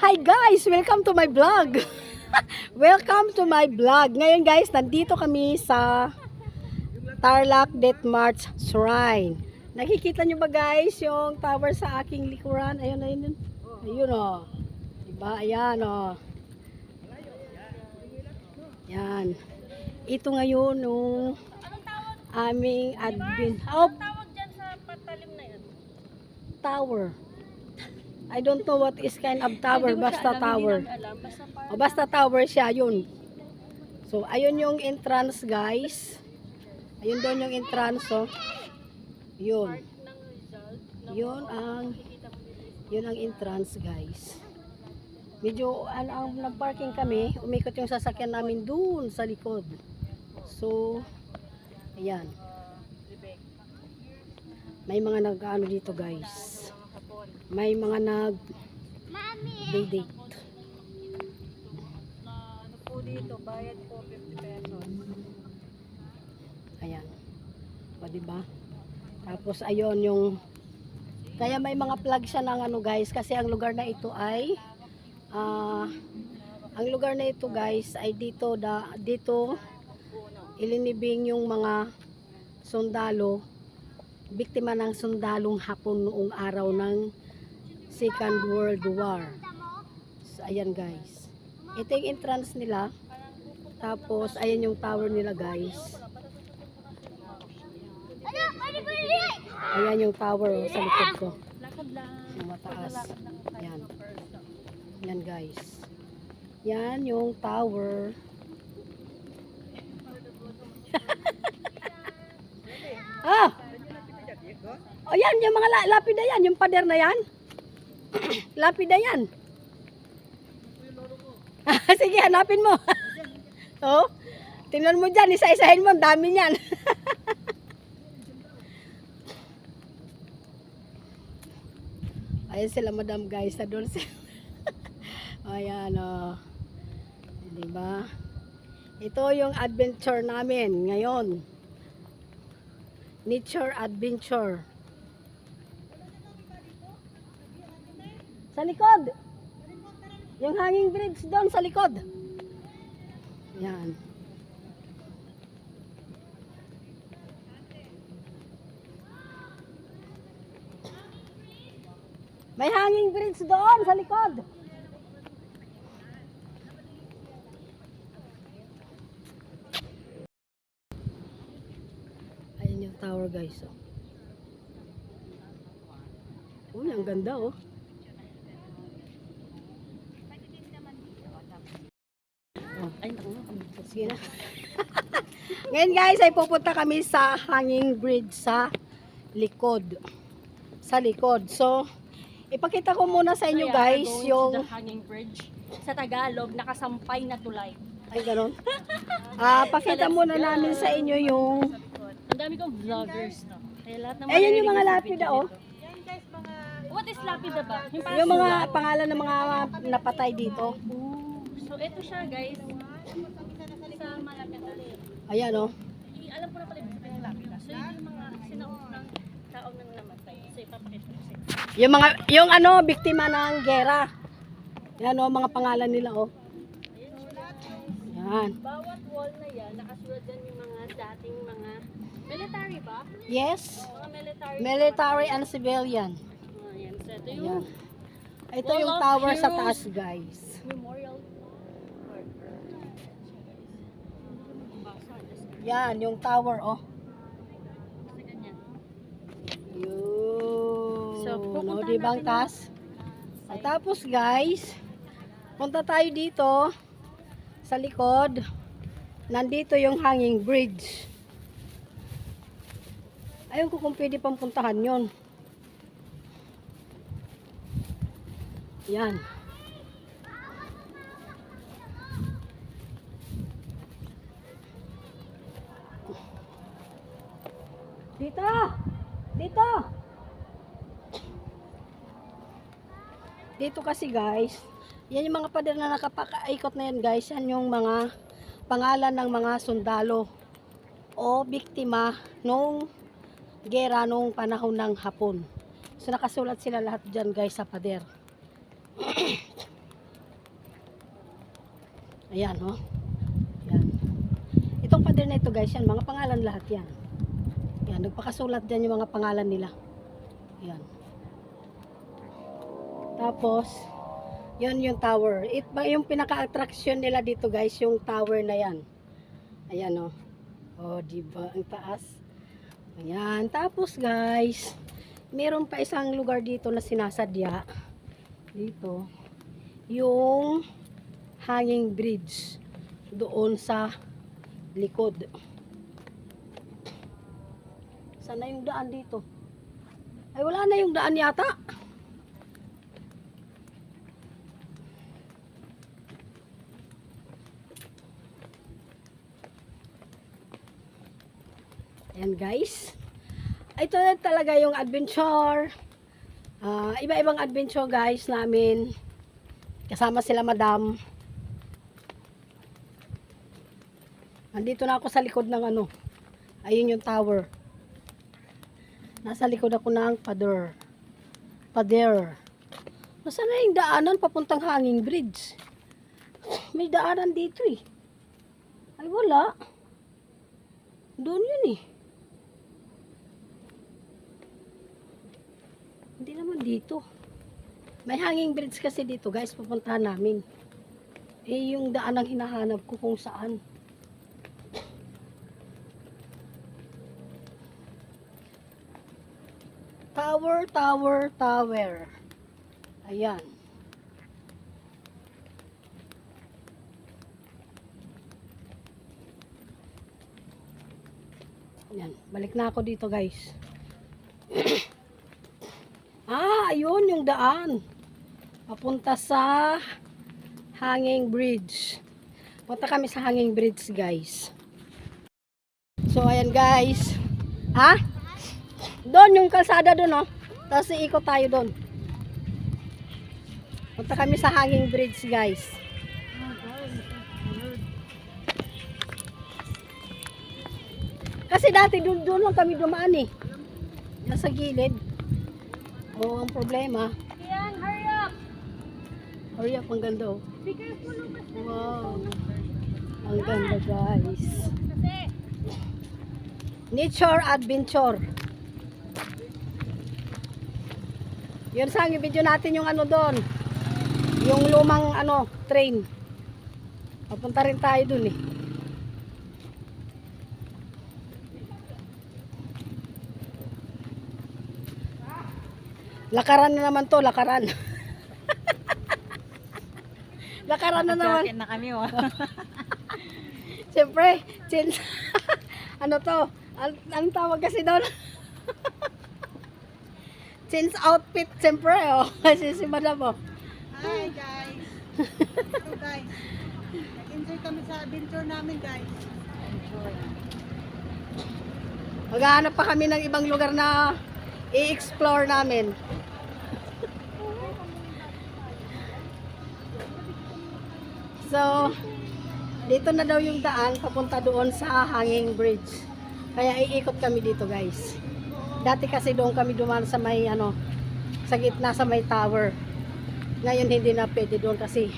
Hi guys! Welcome to my vlog! Welcome to my vlog! Ngayon guys, nandito kami sa Tarlac Death March Shrine. Nakikita nyo ba guys yung tower sa aking likuran? Ayun, ayun, ayun. O. Oh. Diba? Ayan o. Oh. Yan. Ito ngayon yung aming admin. Oh, tawag dyan sa patalim na yun? tower. I don't know what is kind of tower, basta alam, tower. Alam. Basta parang O basta tower siya, yun. So, ayun yung entrance, guys. Ayun doon yung entrance, oh. Yun. Yun ang, yun ang entrance, guys. Medyo, ano, ang nag-parking kami, umikot yung sasakyan namin doon sa likod. So, ayan. Libek. May mga nag-ano dito, guys. May mga nag Mami! date. Ano po dito, bayad po 50 pesos. Ayan. O, diba? Tapos, ayun yung... Kaya may mga plug siya ng ano guys, kasi ang lugar na ito ay... ah ang lugar na ito guys ay dito da dito ilinibing yung mga sundalo biktima ng sundalong hapon noong araw ng Second World War. So, ayan guys. Ito yung entrance nila. Tapos, ayan yung tower nila guys. Ayan yung tower oh, sa likod ko. Yung mataas. Lakad lang tayo Yan. ng first. Yan guys. Yan yung tower. ah! O yan, yung mga la- lapida yan. Yung pader na yan. lapida yan. Sige, hanapin mo. oh, tingnan mo dyan. Isa-isahin mo. Dami niyan. Ayan sila madam guys. Na doon sila. Ayan o. Diba? Ito yung adventure namin ngayon. Nature adventure. Sa likod. Yung hanging bridge doon sa likod. Yan. May hanging bridge doon sa likod. Ayan yung tower guys. Oh. Uy, ang ganda oh. Oh, Ay, naku. sige na. Ngayon guys, ay pupunta kami sa hanging bridge sa likod. Sa likod. So, ipakita ko muna sa inyo So, yeah, guys yung... the hanging bridge. Sa Tagalog, nakasampay na tulay. Ay, ganun. Ah, pakita muna namin sa inyo yung... Ang dami kong vloggers, no? Kaya lahat ng Ayan yung mga lapida, oh. nito. What is lapida ba? Yung, parang Yung mga sulat? pangalan ng mga napatay dito. Ooh. So, ito siya, guys. Sa Malapita. Ayan oh. I- alam ko na pala yung sabihin ng lapida. So, yun yung mga sinaunang taong nang namatay. So, ipapakita ko sa inyo. Yung mga, yung ano, biktima ng gera. Yan oh, mga pangalan nila oh. Yan. Bawat wall na yan, nakasulat dyan yung mga dating mga military ba? Yes. Mga military. Military and civilian. Ayan. So, ito Ayan. yung Ito Wall yung of tower sa Heroes. taas guys. memorial Yan, yung tower oh. Yun. So, pupuntahan no, di ba ang natin taas? At tapos guys, punta tayo dito sa likod. Nandito yung hanging bridge. Ayun ko kung pwede pang puntahan yun. Yan. Dito! Dito! Dito kasi guys, yan yung mga pader na nakapakaikot na yan guys, yan yung mga pangalan ng mga sundalo o biktima nung gera nung panahon ng Hapon. So nakasulat sila lahat dyan guys sa pader. Ayan, oh. Yan. Itong pader na ito, guys, yan, mga pangalan lahat yan. Yan, nagpakasulat dyan yung mga pangalan nila. Yan. Tapos, yun yung tower. It, yung pinaka-attraction nila dito, guys, yung tower na yan. Ayan, oh. Oh, diba? Ang taas. Ayan. Tapos, guys, meron pa isang lugar dito na sinasadya. Dito. Yung hanging bridge doon sa likod. Sana yung daan dito? Ay, wala na yung daan yata. Ayan guys. Ito na talaga yung adventure. Ah, iba-ibang adventure guys namin. Kasama sila madam. Nandito na ako sa likod ng ano. Ayun yung tower. Nasa likod ako ng pader. Pader. Nasaan na yung daanan papuntang hanging bridge? May daanan dito eh. Ay wala. Doon yun eh. Hindi naman dito. May hanging bridge kasi dito guys, pupuntahan namin. Eh yung daan ang hinahanap ko kung saan. Tower, tower, tower. Ayan. Ayan. Balik na ako dito guys. ayun yung daan. Papunta sa Hanging Bridge. Punta kami sa Hanging Bridge guys. So ayan guys. Ha? Doon yung kalsada doon oh. Tapos iikot tayo doon. Punta kami sa Hanging Bridge guys. Kasi dati doon doon lang kami dumaan eh. Nasa gilid. Oo, ang problema. Yan, hurry up! Hurry up, ang ganda oh. Be careful, Lucas. Wow. Ang ganda guys. Kasi, Nature Adventure. Yun sa video natin yung ano doon. Yung lumang ano, train. Papunta rin tayo dun eh. Lakaran na naman to, lakaran. lakaran na naman. na kami, oh. Siyempre, since, ano to, ang, ang tawag kasi doon, since outfit, siyempre, oh, kasi si madam, oh. Hi guys! Ito guys. Nag-enjoy kami sa adventure namin guys. Maghahanap pa kami ng ibang lugar na i-explore namin. So, dito na daw yung daan papunta doon sa Hanging Bridge. Kaya iikot kami dito, guys. Dati kasi doon kami dumaan sa may ano, sa gitna sa may tower. Ngayon hindi na pwede doon kasi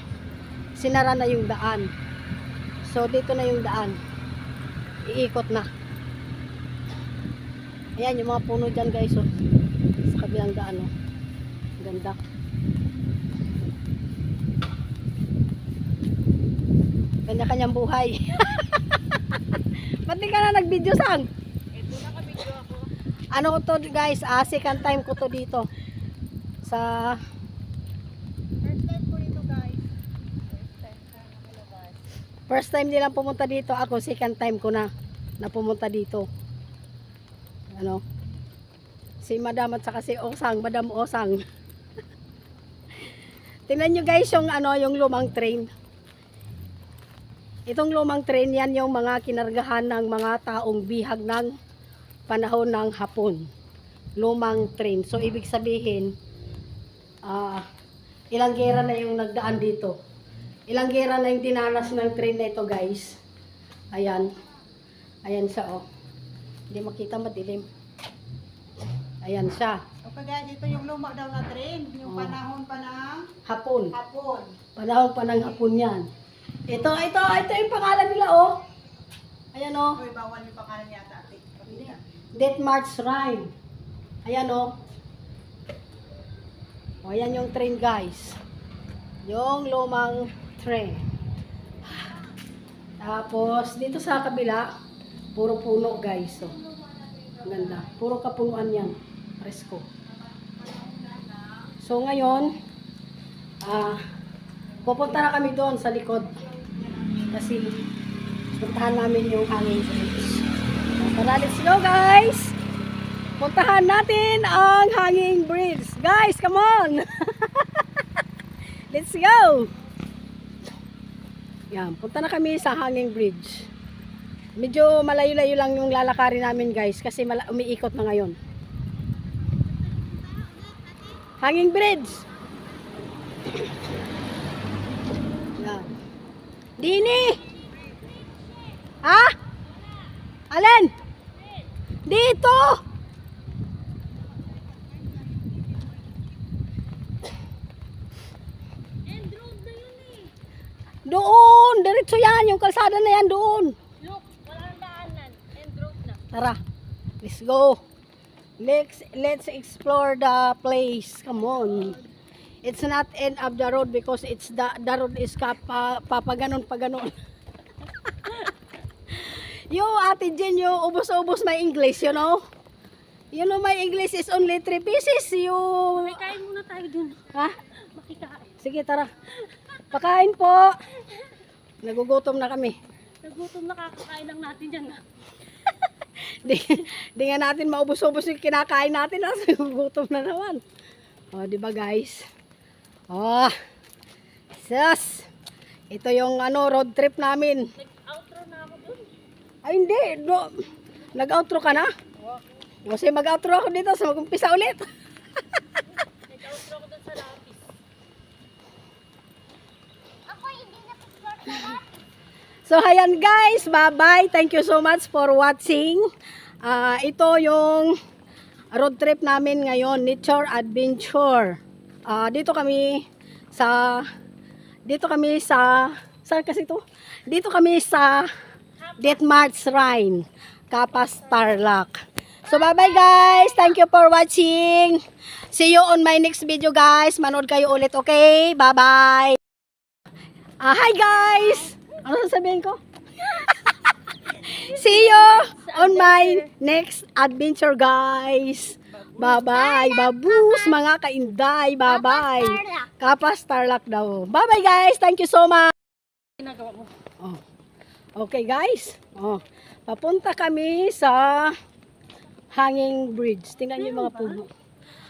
sinara na yung daan. So, dito na yung daan. Iikot na. Ayan, yung mga puno dyan guys, oh. Sa kabilang daan, oh. Ganda. Kanya-kanyang buhay. Ba't di ka na nag-video sang? Ito na kami, ako. Ano ko to guys, ah, second time ko to dito. Sa, First time ko ito guys. first time nilang pumunta dito. Ako, second time ko na, na pumunta dito. Ano? Si Madam at saka si Osang, Madam Osang. Tingnan nyo guys yung ano, yung lumang train. Itong lumang train yan yung mga kinargahan ng mga taong bihag ng panahon ng hapon. Lumang train. So ibig sabihin, ah ilang gera na yung nagdaan dito. Ilang gera na yung dinanas ng train na ito guys. Ayan. Ayan siya oh. Hindi makita madilim. Ayan siya. Okay guys, ito yung luma daw na train. Oh. Yung panahon pa ng Hapon. hapon. Panahon pa ng hapon yan. Ito, ito, ito yung pangalan nila, oh. Ayan, oh. Uy, bawal yung pangalan yata, ate. Death March Shrine. Ayan, oh. O, ayan yung train, guys. Yung lumang train. Tapos, dito sa kabila, puro puno, guys. Ang ganda. Puro kapunuan yan. Presko. So, ngayon, ah, pupunta na kami doon sa likod. Kasi, puntahan namin yung hanging bridge. Tara, let's go guys! Puntahan natin ang hanging bridge. Guys, come on! let's go! Yan, punta na kami sa hanging bridge. Medyo malayo-layo lang yung lalakarin namin guys kasi umiikot na ngayon. Hanging bridge! Yan. Dini! Ha? Alin? Dito! Doon! Diretso yan! Yung kalsada na yan doon! Look, wala nang daanan. End road na. Tara, let's go! Let's, let's explore the place. Come on. It's not end of the road because it's the, the road is ka, pa, papaganon paganon. you, Ate Jen, you ubos-ubos my English, you know? You know my English is only three pieces. You... Kain muna tayo dun. Ha? Makikain. Sige, tara. Pakain po. Nagugutom na kami. Nagutom na kakakain lang natin dyan. Di, di nga natin maubos-ubos yung kinakain natin. ah. Nagugutom na naman. O, di ba guys? Oh, sus. Ito yung ano, road trip namin. Nag-outro na ako dun. Ay, hindi. Do, nag-outro ka na? Kasi mag-outro ako dito sa mag-umpisa ulit. Nag-outro ako dun sa lapis. So, ayan guys, bye-bye. Thank you so much for watching. Ah, ito yung road trip namin ngayon, Nature Adventure. Ah, dito kami sa dito kami sa saan kasi to? Dito kami sa Death March Shrine, Kapas Tarlac. So, bye-bye guys. Thank you for watching. See you on my next video guys. Manood kayo ulit, okay? Bye-bye. Ah, hi guys! Ano sasabihin ko? See you on my next adventure guys. Bye-bye. Babus, mga kainday. Bye-bye. Kapas Tarlac daw. Bye-bye guys. Thank you so much. Ginagawa mo. Oh. Okay guys. Oh. Papunta kami sa hanging bridge. Tingnan niyo yung mga puno.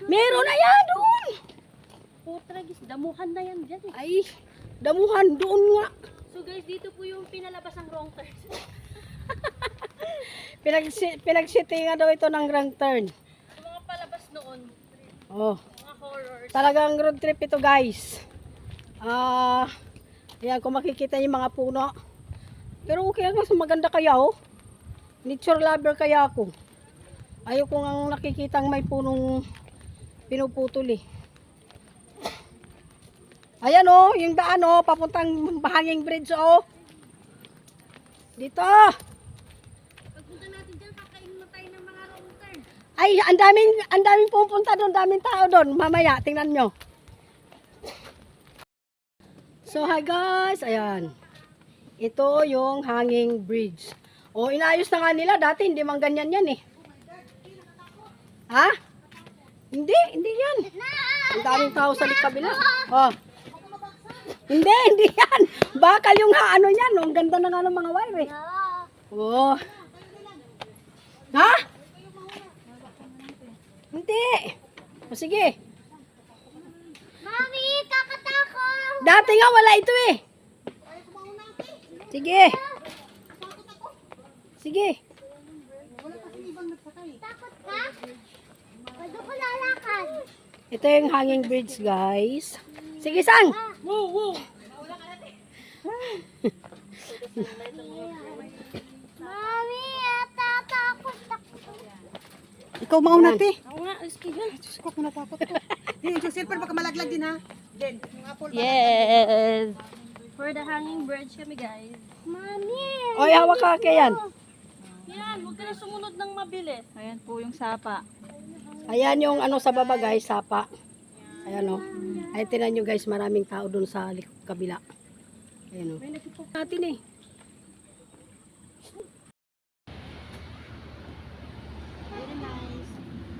Meron na yan doon. Putragis, damuhan na yan dyan eh. Ay, damuhan doon nga. So guys, dito po yung pinalabas ang wrong turn. Pinag pinag-city nga daw ito ng wrong turn. Yung mga palabas noon, Oh. Talagang road trip ito guys. Ah, ayan kung makikita yung mga puno. Pero okay lang mas maganda kaya oh. Nature lover kaya ako. Ayaw ko nga nakikita may punong pinuputol eh. Ayan oh, yung daan oh, papuntang Bahanging Bridge oh. Dito. Pagpunta natin dyan, kakainin na tayo ng mga wrong turn. Ay, ang daming ang daming pupunta doon, daming tao doon. Mamaya, tingnan nyo. So, hi guys. Ayan. Ito yung hanging bridge. O, inayos na nga nila. Dati, hindi man ganyan yan eh. Ha? Hindi, hindi yan. Ang daming tao sa kabila. Oh. Hindi, hindi yan. Bakal yung ha, ano yan. Ang ganda na nga ng mga wire eh. Oh. Ha? Hindi. O sige. Mami, kakatakot! Dati nga wala ito eh. Sige. Sige. Takot ka? Pwede ko lalakad. Ito yung hanging bridge, guys. Sige, sang. Woo, woo! Mami, tatakot ako. Ikaw mauna, te. Ako nga, risky yan. Diyos ko, ako natakot ko. Din, yung silver, baka malaglag din ha. Din, yung apple. Yes! For the hanging bridge kami guys. Mami! Oy, hawak ka kaya yan. Yan, huwag ka na sumunod ng mabilis. Ayan po yung sapa. Ayan yung ano sa baba guys, sapa. Ayan o. Ay, tinan nyo guys, maraming tao dun sa lik- kabila. Ayan o. Natin eh.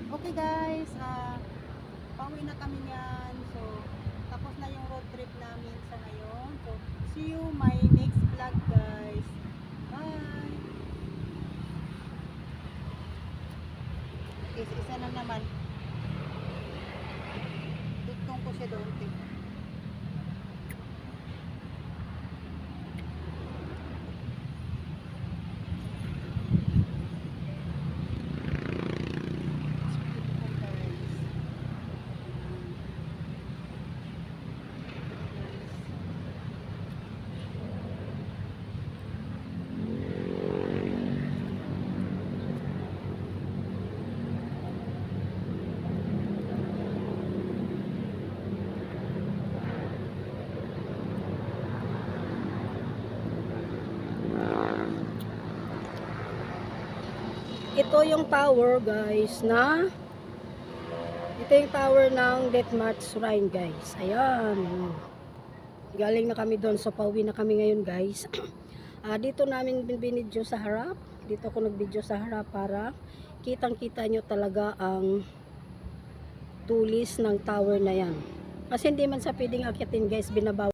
Okay guys, ah pauwi na kami niyan. So, tapos na yung road trip namin sa ngayon. So, see you my next vlog guys. Bye! Isa-isa na naman. Tutong ko siya doon. te. Beautiful guys. Ito yung tower guys na ito yung tower ng Deathmatch Shrine guys. Ayan. Galing na kami doon so pauwi na kami ngayon guys. Ah, dito namin binidyo sa harap. Dito ako nagvideo sa harap para kitang kita nyo talaga ang tulis ng tower na yan. Kasi hindi man sa pwedeng akitin guys, binabaw